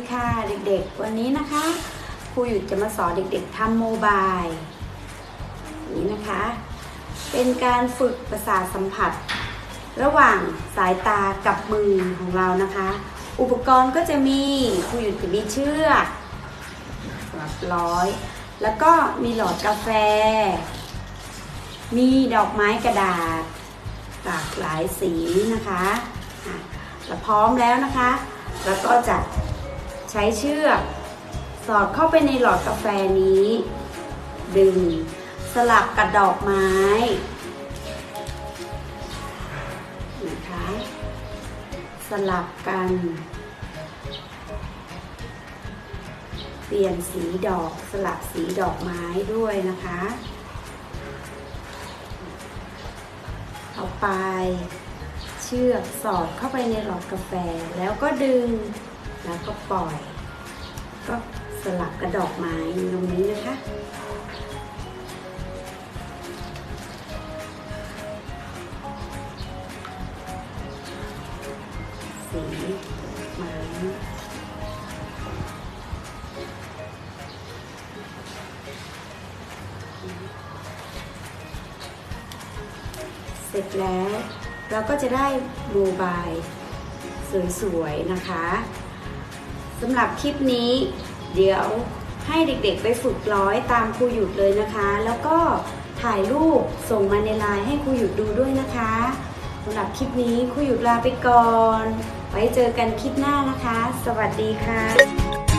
ีค่ะเด็กๆ วันนี้นะคะครูหยุดจะมาสอนเด็กๆทำโมบายนี่นะคะ เป็นการฝึกประสาทสัมผัส ระหว่างสายตากับมือของเรานะคะ อุปกรณ์ก็จะมีครูหยุดจะมีเชือกหรับร้อย แล้วก็มีหลอดกาแฟ มีดอกไม้กระดาษหลากหลายสีนะคะอะเราพร้อมแล้วนะคะ แล้วก็จะ ใช้เชือกสอดเข้าไปในหลอดกาแฟนี้ ดึง สลับกับดอกไม้นะคะสลับกัน เปลี่ยนสีดอกสลับสีดอกไม้ด้วยนะคะเอาไปเชือกสอดเข้าไปในหลอดกาแฟแล้วก็ดึง แล้วก็ปล่อย ก็สลับกระดอกไม้ตรงนี้นะคะสีไม้เสร็จแล้ว เราก็จะได้โมบายสวยๆนะคะ สำหรับคลิปนี้ เดี๋ยวให้เด็กๆไปฝึกร้อยตามครูหยุดเลยนะคะ แล้วก็ถ่ายรูปส่งมาในไลน์ให้ครูหยุดดูด้วยนะคะสำหรับคลิปนี้ครูหยุดลาไปก่อน ไว้เจอกันคลิปหน้านะคะ สวัสดีค่ะ